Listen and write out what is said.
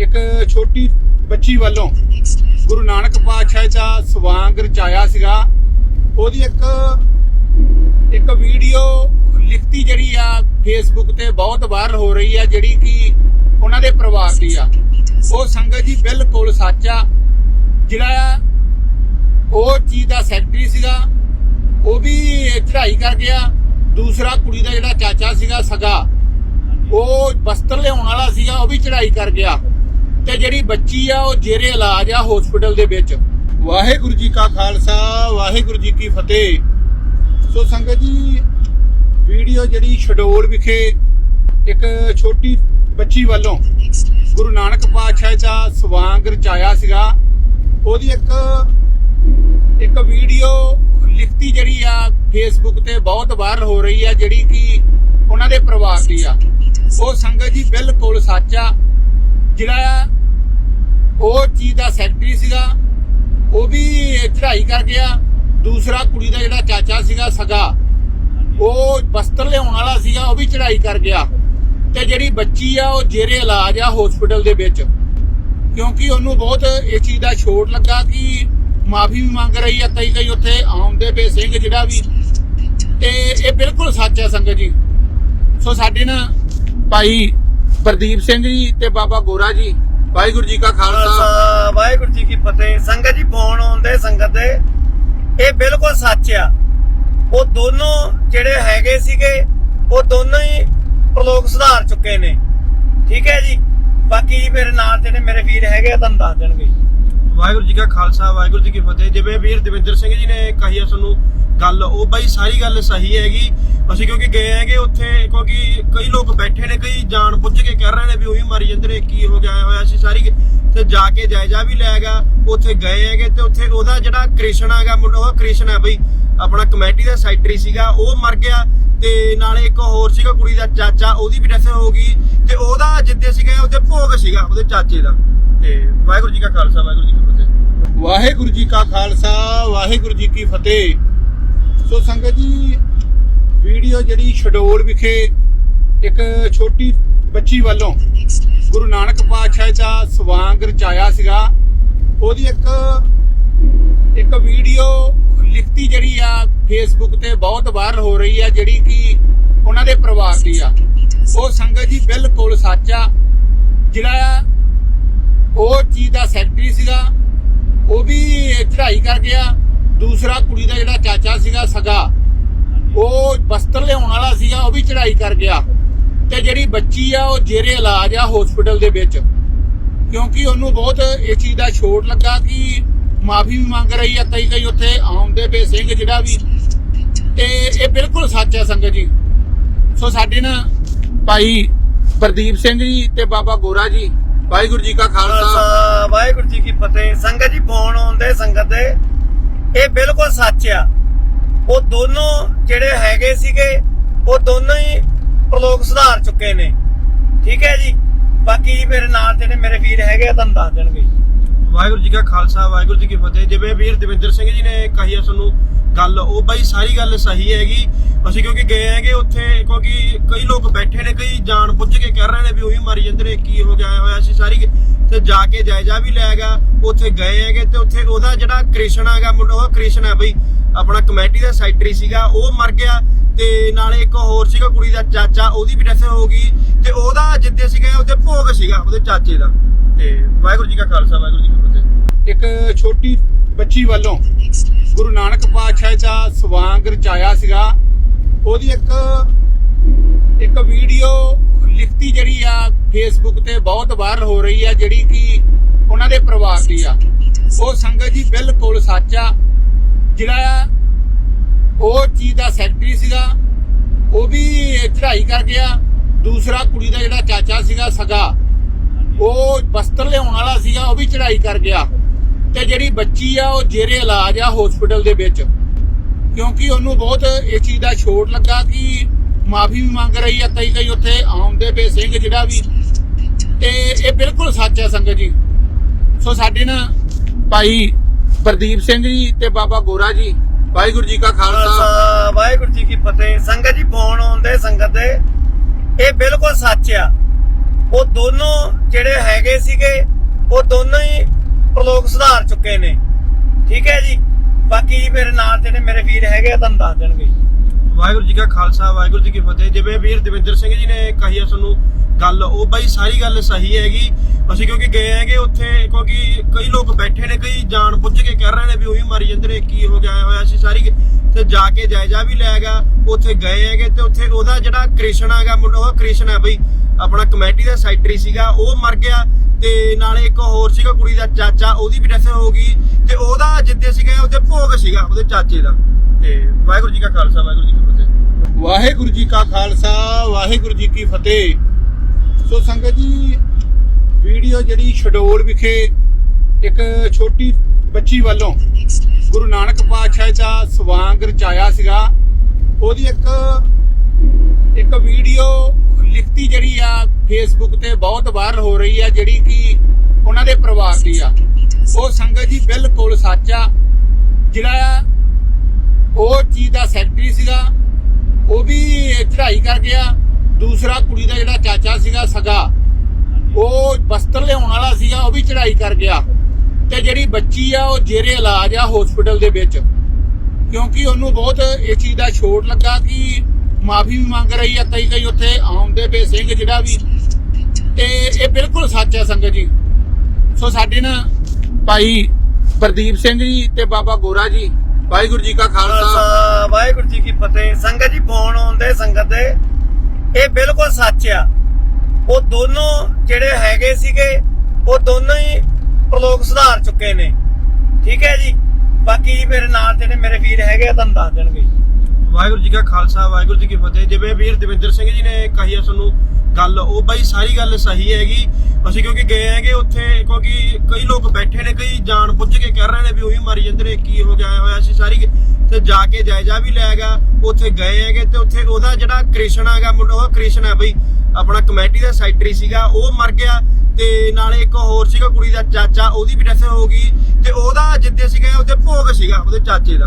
ਇੱਕ ਛੋਟੀ ਬੱਚੀ ਵੱਲੋਂ ਗੁਰੂ ਨਾਨਕ ਪਾਤਸ਼ਾਹ ਦਾ ਸਵਾਂਗ ਰਚਾਇਆ ਸੀਗਾ। ਉਹਦੀ ਇੱਕ ਇੱਕ ਵੀਡੀਓ ਲਿਖਤੀ ਜਿਹੜੀ ਆ ਫੇਸਬੁੱਕ ਤੇ ਬਹੁਤ ਵਾਇਰਲ ਹੋ ਰਹੀ ਆ, ਜਿਹੜੀ ਕਿ ਉਹਨਾਂ ਦੇ ਪਰਿਵਾਰ ਦੀ ਆ। ਉਹ ਸੰਗਤ ਜੀ ਬਿਲਕੁਲ ਸੱਚ ਆ। ਜਿਹੜਾ ਆ, ਉਹ ਚੀਜ਼ ਦਾ ਸੈਕਟਰੀ ਸੀਗਾ। ਉਹ ਵੀ ਚੜਾਈ ਕਰ ਗਿਆ। ਦੂਸਰਾ ਕੁੜੀ ਦਾ ਜਿਹੜਾ ਚਾਚਾ ਸੀਗਾ, ਸਗਾ, ਉਹ ਬਸਤਰ ਲਿਆਉਣ ਵਾਲਾ ਸੀਗਾ, ਉਹ ਵੀ ਚੜਾਈ ਕਰ ਗਿਆ। ਤੇ ਜਿਹੜੀ ਬੱਚੀ ਆ, ਉਹ ਜੇਰੇ ਇਲਾਜ ਆ ਹਸਪੀਟਲ ਦੇ ਵਿੱਚ। ਵਾਹਿਗੁਰੂ ਜੀ ਕਾ ਖਾਲਸਾ, ਵਾਹਿਗੁਰੂ ਜੀ ਕੀ ਫਤਿਹ। ਸੋ ਸੰਗਤ ਜੀ, ਵੀਡੀਓ ਜਿਹੜੀ ਸ਼ਡੋਲ ਵਿਖੇ ਇੱਕ ਛੋਟੀ ਬੱਚੀ ਵੱਲੋਂ ਗੁਰੂ ਨਾਨਕ ਪਾਤਸ਼ਾਹ ਦਾ ਸਵਾਂਗ ਰਚਾਇਆ ਸੀਗਾ। ਉਹਦੀ ਇੱਕ ਇੱਕ ਵੀਡੀਓ ਲਿਖਤੀ ਜਿਹੜੀ ਆ ਫੇਸਬੁੱਕ ਤੇ ਬਹੁਤ ਵਾਇਰਲ ਹੋ ਰਹੀ ਆ, ਜਿਹੜੀ ਕਿ ਉਹਨਾਂ ਦੇ ਪਰਿਵਾਰ ਦੀ ਆ। ਉਹ ਸੰਗਤ ਜੀ ਬਿਲਕੁਲ ਸੱਚ ਆ। ਜਿਹੜਾ ਆ, ਉਹ ਚੀਜ਼ ਦਾ ਸੈਕਟਰੀ ਸੀਗਾ, ਉਹ ਵੀ ਚੜਾਈ ਕਰ ਗਿਆ। ਦੂਸਰਾ ਕੁੜੀ ਦਾ ਜਿਹੜਾ ਚਾਚਾ ਸੀਗਾ, ਸਗਾ, ਉਹ ਬਸਤਰ ਲਿਆਉਣ ਵਾਲਾ ਸੀਗਾ, ਉਹ ਵੀ ਚੜਾਈ ਕਰ ਗਿਆ। ਤੇ ਜਿਹੜੀ ਬੱਚੀ ਆ, ਉਹ ਜੇਰੇ ਇਲਾਜ ਆ ਹਸਪੀਟਲ ਦੇ ਵਿੱਚ। ਕਿਉਂਕਿ ਉਹਨੂੰ ਬਹੁਤ ਇਸ ਚੀਜ਼ ਦਾ ਛੋਟ ਲੱਗਾ ਕਿ ਮਾਫੀ ਵੀ ਮੰਗ ਰਹੀ ਆ, ਕਈ ਕਈ ਉੱਥੇ ਆਉਂਦੇ ਪਏ ਸਿੰਘ ਜਿਹੜਾ ਵੀ। ਤੇ ਇਹ ਬਿਲਕੁਲ ਸੱਚ ਹੈ ਸੰਗਤ ਜੀ। ਸੋ ਸਾਡੇ ਨਾ ਭਾਈ ਪ੍ਰਦੀਪ ਸਿੰਘ ਜੀ ਤੇ ਬਾਬਾ ਗੋਰਾ ਜੀ, ਵਾਹਿਗੁਰੂ ਜੀ ਕਾ ਖਾਲਸਾ। ਵਾਹਿਗੁਰੂ ਜੀ ਕੀ ਫਤਿਹ। ਸੰਗਤ ਜੀ, ਫੋਨ ਆਉਂਦੇ ਸੰਗਤ ਦੇ। ਇਹ ਬਿਲਕੁਲ ਸੱਚ ਆ। ਉਹ ਦੋਨੋਂ ਜਿਹੜੇ ਹੈਗੇ ਸੀਗੇ, ਉਹ ਦੋਨੋਂ ਹੀ ਪ੍ਰਲੋਕ ਸੁਧਾਰ ਚੁੱਕੇ ਨੇ। ਠੀਕ ਹੈ ਜੀ? ਬਾਕੀ ਮੇਰੇ ਨਾਲ ਜਿਹੜੇ ਮੇਰੇ ਵੀਰ ਹੈਗੇ ਆ, ਤੁਹਾਨੂੰ ਦੱਸ ਦੇਣਗੇ। ਵਾਹਿਗੁਰੂ ਜੀ ਕਾ ਖਾਲਸਾ, ਵਾਹਿਗੁਰੂ ਜੀ ਕੀ ਫਤਿਹ। ਜਿਵੇਂ ਵੀਰ ਦਵਿੰਦਰ ਸਿੰਘ ਜੀ ਨੇ ਕਹੀ ਆ ਸਾਨੂੰ ਗੱਲ, ਉਹ ਬਾਈ ਸਾਰੀ ਗੱਲ ਸਹੀ ਹੈਗੀ। ਅਸੀਂ ਕਿਉਂਕਿ ਗਏ ਹੈਗੇ ਉੱਥੇ, ਕਿਉਂਕਿ ਕਈ ਲੋਕ ਬੈਠੇ ਨੇ, ਕਈ ਜਾਣ ਬੁੱਝ ਕੇ ਕਹਿ ਰਹੇ ਨੇ ਵੀ ਉਹੀ ਮਾਰੀ ਜਾਂਦੇ ਨੇ, ਕੀ ਹੋ ਗਿਆ ਹੋਇਆ ਸੀ ਸਾਰੀ ਤੇ ਜਾ ਕੇ ਜਾਇਜ਼ਾ ਵੀ ਲਿਆਗਾ ਉੱਥੇ ਗਏ ਹੈਗੇ ਤੇ ਉੱਥੇ ਉਹਦਾ ਜਿਹੜਾ ਕ੍ਰਿਸ਼ਨ ਹੈਗਾ ਉਹ ਕ੍ਰਿਸ਼ਨ ਹੈ ਬਈ, ਆਪਣਾ ਕਮੇਟੀ ਦਾ ਸੈਕਟਰੀ ਸੀਗਾ, ਉਹ ਮਰ ਗਿਆ ਤੇ ਨਾਲੇ ਇੱਕ ਹੋਰ ਸੀਗਾ ਕੁੜੀ ਦਾ ਚਾਚਾ, ਉਹਦੀ ਵੀ ਡੈਥ ਹੋ ਗਈ ਤੇ ਉਹਦਾ ਜਿੱਦੇ ਸੀਗਾ, ਉਹਦੇ ਭੋਗ ਸੀਗਾ, ਉਹਦੇ ਚਾਚੇ ਦਾ। ਤੇ ਵਾਹਿਗੁਰੂ ਜੀ ਕਾ ਖਾਲਸਾ, ਵਾਹਿਗੁਰੂ ਜੀ ਕੀ ਵਾਹਿਗੁਰੂ ਜੀ ਕਾ ਖਾਲਸਾ, ਵਾਹਿਗੁਰੂ ਜੀ ਕੀ ਫਤਿਹ। ਸੋ ਸੰਗਤ ਜੀ, ਵੀਡੀਓ ਜਿਹੜੀ ਸ਼ਡੋਲ ਵਿਖੇ ਇੱਕ ਛੋਟੀ ਬੱਚੀ ਵੱਲੋਂ ਗੁਰੂ ਨਾਨਕ ਪਾਤਸ਼ਾਹ ਦਾ ਸਵਾਂਗ ਰਚਾਇਆ ਸੀਗਾ। ਉਹਦੀ ਇੱਕ ਇੱਕ ਵੀਡੀਓ ਲਿਖਤੀ ਜਿਹੜੀ ਆ ਫੇਸਬੁੱਕ ਤੇ ਬਹੁਤ ਵਾਇਰਲ ਹੋ ਰਹੀ ਆ, ਜਿਹੜੀ ਕਿ ਉਹਨਾਂ ਦੇ ਪਰਿਵਾਰ ਦੀ ਆ। ਉਹ ਸੰਗਤ ਜੀ ਬਿਲਕੁਲ ਸੱਚ ਆ। ਜਿਹੜਾ ਆ ਉਹ ਚੀਜ਼ ਦਾ ਸੈਕਟਰੀ ਸੀਗਾ ਵੀ ਚੜ੍ਹਾਈ ਕਰ ਗਿਆ। ਦੂਸਰਾ ਕੁੜੀ ਦਾ ਜਿਹੜਾ ਚਾਚਾ ਸੀਗਾ ਸਗਾ, ਉਹ ਬਸਤਰ ਲਿਆਉਣ ਵਾਲਾ ਸੀਗਾ, ਉਹ ਵੀ ਚੜ੍ਹਾਈ ਕਰ ਗਿਆ। ਤੇ ਜਿਹੜੀ ਬੱਚੀ ਆ, ਉਹ ਜੇਰੇ ਇਲਾਜ ਆ ਹਸਪੀਟਲ ਦੇ ਵਿੱਚ। ਕਿਉਂਕਿ ਉਹਨੂੰ ਬਹੁਤ ਇਹ ਚੀਜ਼ ਦਾ ਛੋਟ ਲੱਗਾ ਕਿ ਮਾਫੀ ਵੀ ਮੰਗ ਰਹੀ ਆ, ਕਈ ਕਈ ਉੱਥੇ ਆਉਂਦੇ ਪਏ ਸਿੰਘ ਜਿਹੜਾ ਵੀ। ਤੇ ਇਹ ਬਿਲਕੁਲ ਸੱਚ ਹੈ ਸੰਗਤ ਜੀ। ਸੋ ਸਾਡੇ ਨਾ ਭਾਈ ਪ੍ਰਦੀਪ ਸਿੰਘ ਜੀ ਤੇ ਬਾਬਾ ਗੋਰਾ ਜੀ। ਵਾਹਿਗੁਰੂ ਜੀ ਕਾ ਖਾਲਸਾ। ਖਾਲਸਾ ਵਾਹਿਗੁਰੂ ਜੀ ਕੀ ਫਤਿਹ। ਸੰਗਤ ਜੀ ਫੋਨ ਆਉਂਦੇ ਸੰਗਤ ਦੇ। ਇਹ ਬਿਲਕੁਲ ਸੱਚ ਆ। ਉਹ ਦੋਨੋਂ ਜਿਹੜੇ ਹੈਗੇ ਸੀਗੇ ਉਹ ਦੋਨੋਂ ਹੀ ਪ੍ਰਲੋਕ ਸੁਧਾਰ ਚੁੱਕੇ ਨੇ। ਠੀਕ ਹੈ ਜੀ? ਬਾਕੀ ਮੇਰੇ ਨਾਲ ਜਿਹੜੇ ਮੇਰੇ ਵੀਰ ਹੈਗੇ ਆ ਤੁਹਾਨੂੰ ਦੱਸ ਦੇਣਗੇ ਵਾਹਿਗੁਰੂ ਜੀ ਕਾ ਖਾਲਸਾ ਵਾਹਿਗੁਰੂ ਜੀ ਕੀ ਫਤਿਹ। ਜਿਵੇਂ ਵੀਰ ਦਵਿੰਦਰ ਸਿੰਘ ਜੀ ਨੇ ਕਹੀ ਆ ਸਾਨੂੰ ਗੱਲ, ਉਹ ਬਾਈ ਸਾਰੀ ਗੱਲ ਸਹੀ ਹੈਗੀ। ਅਸੀਂ ਕਿਉਂਕਿ ਗਏ ਹੈਗੇ ਉੱਥੇ, ਕਿਉਂਕਿ ਕਈ ਲੋਕ ਬੈਠੇ ਨੇ, ਕਈ ਜਾਣ ਬੁੱਝ ਕੇ ਕਹਿ ਰਹੇ ਨੇ ਵੀ ਉਹੀ ਮਾਰੀ ਜਾਂਦੇ ਨੇ, ਕੀ ਹੋ ਗਿਆ ਹੋਇਆ ਸੀ ਸਾਰੀ ਤੇ ਜਾ ਕੇ ਜਾਇਜ਼ਾ ਵੀ ਲਿਆਗਾ ਉੱਥੇ ਗਏ ਹੈਗੇ ਤੇ ਉੱਥੇ ਉਹਦਾ ਜਿਹੜਾ ਕ੍ਰਿਸ਼ਨ ਹੈਗਾ ਉਹ ਕ੍ਰਿਸ਼ਨ ਹੈ ਬਈ, ਆਪਣਾ ਕਮੇਟੀ ਦਾ ਸੈਕਟਰੀ ਸੀਗਾ, ਉਹ ਮਰ ਗਿਆ ਤੇ ਨਾਲੇ ਇੱਕ ਹੋਰ ਸੀਗਾ ਕੁੜੀ ਦਾ ਚਾਚਾ, ਉਹਦੀ ਵੀ ਡੈਥ ਹੋ ਗਈ ਤੇ ਉਹਦਾ ਜਿੱਦੇ ਸੀਗਾ ਉਹਦੇ ਭੋਗ ਸੀਗਾ, ਉਹਦੇ ਚਾਚੇ ਦਾ। ਤੇ ਵਾਹਿਗੁਰੂ ਜੀ ਕਾ ਖਾਲਸਾ, ਵਾਹਿਗੁਰੂ ਜੀ ਕੀ ਫਤਿਹ। ਇੱਕ ਛੋਟੀ ਬੱਚੀ ਵੱਲੋਂ ਗੁਰੂ ਨਾਨਕ ਪਾਤਸ਼ਾਹ ਦਾ ਸਵਾਂਗ ਰਚਾਇਆ ਸੀਗਾ। ਉਹਦੀ ਇੱਕ ਇੱਕ ਵੀਡੀਓ ਲਿਖਤੀ ਜਿਹੜੀ ਆ ਫੇਸਬੁੱਕ ਤੇ ਬਹੁਤ ਵਾਇਰਲ ਹੋ ਰਹੀ ਆ, ਜਿਹੜੀ ਕਿ ਉਹਨਾਂ ਦੇ ਪਰਿਵਾਰ ਦੀ ਆ। ਉਹ ਸੰਗਤ ਜੀ ਬਿਲਕੁਲ ਸੱਚ ਆ। ਜਿਹੜਾ ਆ, ਉਹ ਚੀਜ਼ ਦਾ ਸੈਕਟਰੀ ਸੀਗਾ। ਉਹ ਵੀ ਚੜਾਈ ਕਰ ਗਿਆ। ਦੂਸਰਾ ਕੁੜੀ ਦਾ ਜਿਹੜਾ ਚਾਚਾ ਸੀਗਾ, ਸਗਾ, ਉਹ ਬਸਤਰ ਲਿਆਉਣ ਵਾਲਾ ਸੀਗਾ, ਉਹ ਵੀ ਚੜਾਈ ਕਰ ਗਿਆ। ਤੇ ਜਿਹੜੀ ਬੱਚੀ ਆ, ਉਹ ਜੇਰੇ ਇਲਾਜ ਆ ਹਸਪੀਟਲ ਦੇ ਵਿੱਚ। ਕਿਉਂਕਿ ਉਹਨੂੰ ਬਹੁਤ ਇਹ ਚੀਜ਼ ਦਾ ਛੋਟ ਲੱਗਾ ਕਿ ਮਾਫੀ ਵੀ ਮੰਗ ਰਹੀ ਆ, ਕਈ ਕਈ ਉੱਥੇ ਆਉਂਦੇ ਪਏ ਸਿੰਘ ਜਿਹੜਾ ਵੀ। ਤੇ ਇਹ ਬਿਲਕੁਲ ਸੱਚ ਹੈ ਸੰਗਤ ਜੀ। ਸੋ ਸਾਡੇ ਨਾ ਭਾਈ ਪ੍ਰਦੀਪ ਸਿੰਘ ਜੀ ਤੇ ਬਾਬਾ ਗੋਰਾ ਜੀ, ਵਾਹਿਗੁਰੂ ਜੀ ਕਾ ਖਾਲਸਾ। ਖਾਲਸਾ, ਵਾਹਿਗੁਰੂ ਜੀ ਕੀ ਫਤਿਹ। ਸੰਗਤ ਜੀ, ਫੋਨ ਆਉਂਦੇ ਸੰਗਤ ਦੇ। ਇਹ ਬਿਲਕੁਲ ਸੱਚ ਆ। ਉਹ ਦੋਨੋਂ ਜਿਹੜੇ ਹੈਗੇ ਸੀਗੇ, ਉਹ ਦੋਨੋਂ ਹੀ ਪ੍ਰਲੋਕ ਸੁਧਾਰ ਚੁੱਕੇ ਨੇ। ਠੀਕ ਹੈ ਜੀ? ਬਾਕੀ ਮੇਰੇ ਨਾਲ ਜਿਹੜੇ ਮੇਰੇ ਵੀਰ ਹੈਗੇ ਆ, ਤੁਹਾਨੂੰ ਦੱਸ ਦੇਣਗੇ। ਵਾਹਿਗੁਰੂ ਜੀ ਕਾ ਖਾਲਸਾ, ਵਾਹਿਗੁਰੂ ਜੀ ਕੀ ਫਤਿਹ। ਜਿਵੇਂ ਵੀਰ ਦਵਿੰਦਰ ਸਿੰਘ ਜੀ ਨੇ ਕਹੀ ਆ ਤੁਹਾਨੂੰ ਗੱਲ, ਉਹ ਬਾਈ ਸਾਰੀ ਗੱਲ ਸਹੀ ਹੈਗੀ। ਅਸੀਂ ਕਿਉਂਕਿ ਗਏ ਹੈਗੇ ਉੱਥੇ, ਕਿਉਂਕਿ ਕਈ ਲੋਕ ਬੈਠੇ ਨੇ, ਕਈ ਜਾਣ ਬੁੱਝ ਕੇ ਕਹਿ ਰਹੇ ਨੇ ਵੀ ਉਹੀ ਮਾਰੀ ਜਾਂਦੇ ਨੇ, ਕੀ ਹੋ ਗਿਆ ਹੋਇਆ ਸੀ ਸਾਰੀ ਤੇ ਜਾ ਕੇ ਜਾਇਜ਼ਾ ਵੀ ਲੈ ਲਿਆਗਾ ਉੱਥੇ ਗਏ ਹੈਗੇ ਤੇ ਉੱਥੇ ਉਹਦਾ ਜਿਹੜਾ ਕ੍ਰਿਸ਼ਨ ਹੈਗਾ ਉਹ ਕ੍ਰਿਸ਼ਨ ਹੈ ਬਈ, ਆਪਣਾ ਕਮੇਟੀ ਦਾ ਸੈਕਟਰੀ ਸੀਗਾ, ਉਹ ਮਰ ਗਿਆ। ਤੇ ਨਾਲੇ ਇੱਕ ਹੋਰ ਸੀਗਾ ਕੁੜੀ ਦਾ ਚਾਚਾ, ਉਹਦੀ ਵੀ ਡੈਥ ਹੋ ਗਈ ਤੇ ਉਹਦਾ ਜਿੱਦੇ ਸੀਗਾ ਉਹਦੇ ਭੋਗ ਸੀਗਾ ਉਹਦੇ ਚਾਚੇ ਦਾ। ਤੇ ਵਾਹਿਗੁਰੂ ਜੀ ਕਾ ਖਾਲਸਾ, ਵਾਹਿਗੁਰੂ ਜੀ ਕੀ ਫਤਿਹ। ਵਾਹਿਗੁਰੂ ਜੀ ਕਾ ਖਾਲਸਾ, ਵਾਹਿਗੁਰੂ ਜੀ ਕੀ ਫਤਿਹ। ਸੋ ਸੰਗਤ ਜੀ, ਵੀਡੀਓ ਜਿਹੜੀ ਸ਼ਡੋਲ ਵਿਖੇ ਇੱਕ ਛੋਟੀ ਬੱਚੀ ਵੱਲੋਂ ਗੁਰੂ ਨਾਨਕ ਪਾਤਸ਼ਾਹ ਦਾ ਸਵਾਂਗ ਰਚਾਇਆ ਸੀਗਾ। ਉਹਦੀ ਇੱਕ ਇੱਕ ਵੀਡੀਓ ਲਿਖਤੀ ਜਿਹੜੀ ਆ ਫੇਸਬੁੱਕ ਤੇ ਬਹੁਤ ਵਾਇਰਲ ਹੋ ਰਹੀ ਆ, ਜਿਹੜੀ ਕਿ ਉਹਨਾਂ ਦੇ ਪਰਿਵਾਰ ਦੀ ਆ। ਉਹ ਸੰਗਤ ਜੀ ਬਿਲਕੁਲ ਸੱਚ ਆ। ਜਿਹੜਾ ਆ, ਉਹ ਚੀਜ਼ ਦਾ ਸੈਕਟਰੀ ਸੀਗਾ। ਉਹ ਵੀ ਚੜਾਈ ਕਰ ਗਿਆ। ਦੂਸਰਾ ਕੁੜੀ ਦਾ ਜਿਹੜਾ ਚਾਚਾ ਸੀਗਾ ਸਗਾ, ਉਹ ਬਸਤਰ ਲਿਆਉਣ ਵਾਲਾ ਸੀਗਾ, ਉਹ ਵੀ ਚੜਾਈ ਕਰ ਗਿਆ। ਤੇ ਜਿਹੜੀ ਬੱਚੀ ਆ, ਉਹ ਜੇਰੇ ਇਲਾਜ ਆ ਹਸਪੀਟਲ ਦੇ ਵਿੱਚ। ਕਿਉਂਕਿ ਉਹਨੂੰ ਬਹੁਤ ਇਹ ਚੀਜ਼ ਦਾ ਛੋਟ ਲੱਗਾ ਕਿ ਮਾਫੀ ਵੀ ਮੰਗ ਰਹੀ ਆ, ਕਈ ਕਈ ਉੱਥੇ ਆਉਂਦੇ ਪਏ ਸਿੰਘ ਜਿਹੜਾ ਵੀ। ਤੇ ਇਹ ਬਿਲਕੁਲ ਸੱਚ ਹੈ ਸੰਗਤ ਜੀ। ਸੋ ਸਾਡੇ ਨਾ ਭਾਈ ਪ੍ਰਦੀਪ ਸਿੰਘ ਜੀ ਤੇ ਬਾਬਾ ਗੋਰਾ ਜੀ, ਵਾਹਿਗੁਰੂ ਜੀ ਕਾ ਖਾਲਸਾ। ਵਾਹਿਗੁਰੂ ਜੀ ਕੀ ਫਤਿਹ। ਸੰਗਤ ਜੀ, ਫੋਨ ਆਉਂਦੇ ਸੰਗਤ ਦੇ। ਇਹ ਬਿਲਕੁਲ ਸੱਚ ਆ। ਉਹ ਦੋਨੋਂ ਜਿਹੜੇ ਹੈਗੇ ਸੀਗੇ, ਉਹ ਦੋਨੋਂ ਹੀ ਪ੍ਰਲੋਕ ਸੁਧਾਰ ਚੁੱਕੇ ਨੇ। ਠੀਕ ਹੈ ਜੀ? ਬਾਕੀ ਮੇਰੇ ਨਾਲ ਜਿਹੜੇ ਮੇਰੇ ਵੀਰ ਹੈਗੇ ਆ, ਤੁਹਾਨੂੰ ਦੱਸ ਦੇਣਗੇ ਵਾਹਿਗੁਰੂ ਜੀ ਕਾ ਖਾਲਸਾ, ਵਾਹਿਗੁਰੂ ਜੀ ਕੀ ਫਤਿਹ। ਜਿਵੇਂ ਵੀਰ ਦਵਿੰਦਰ ਸਿੰਘ ਜੀ ਨੇ ਕਹੀ ਆ ਤੁਹਾਨੂੰ ਗੱਲ, ਉਹ ਬਾਈ ਸਾਰੀ ਗੱਲ ਸਹੀ ਹੈਗੀ। ਅਸੀਂ ਕਿਉਂਕਿ ਗਏ ਹੈਗੇ ਉੱਥੇ, ਕਿਉਂਕਿ ਕਈ ਲੋਕ ਬੈਠੇ ਨੇ, ਕਈ ਜਾਣ ਬੁੱਝ ਕੇ ਕਹਿ ਰਹੇ ਨੇ ਵੀ ਉਹੀ ਮਾਰੀ ਜਾਂਦੇ ਨੇ, ਕੀ ਹੋ ਗਿਆ, ਹੋਇਆ ਸੀ ਸਾਰੀ। ਤੇ ਜਾ ਕੇ ਜਾਇਜ਼ਾ ਵੀ ਲਿਆਗਾ ਉੱਥੇ ਗਏ ਹੈਗੇ ਤੇ ਉੱਥੇ ਉਹਦਾ ਜਿਹੜਾ ਕ੍ਰਿਸ਼ਨ ਹੈਗਾ ਉਹ ਕ੍ਰਿਸ਼ਨ ਹੈ ਬਈ, ਆਪਣਾ ਕਮੇਟੀ ਦਾ ਸੈਕਟਰੀ ਸੀਗਾ, ਉਹ ਮਰ ਗਿਆ। ਤੇ ਨਾਲੇ ਇੱਕ ਹੋਰ ਸੀਗਾ ਕੁੜੀ ਦਾ ਚਾਚਾ, ਉਹਦੀ ਵੀ ਡੈਥ ਹੋ ਗਈ। ਤੇ ਉਹਦਾ ਜਿੱਦੇ ਸੀਗਾ, ਉਹਦੇ ਭੋਗ ਸੀਗਾ, ਉਹਦੇ ਚਾਚੇ ਦਾ।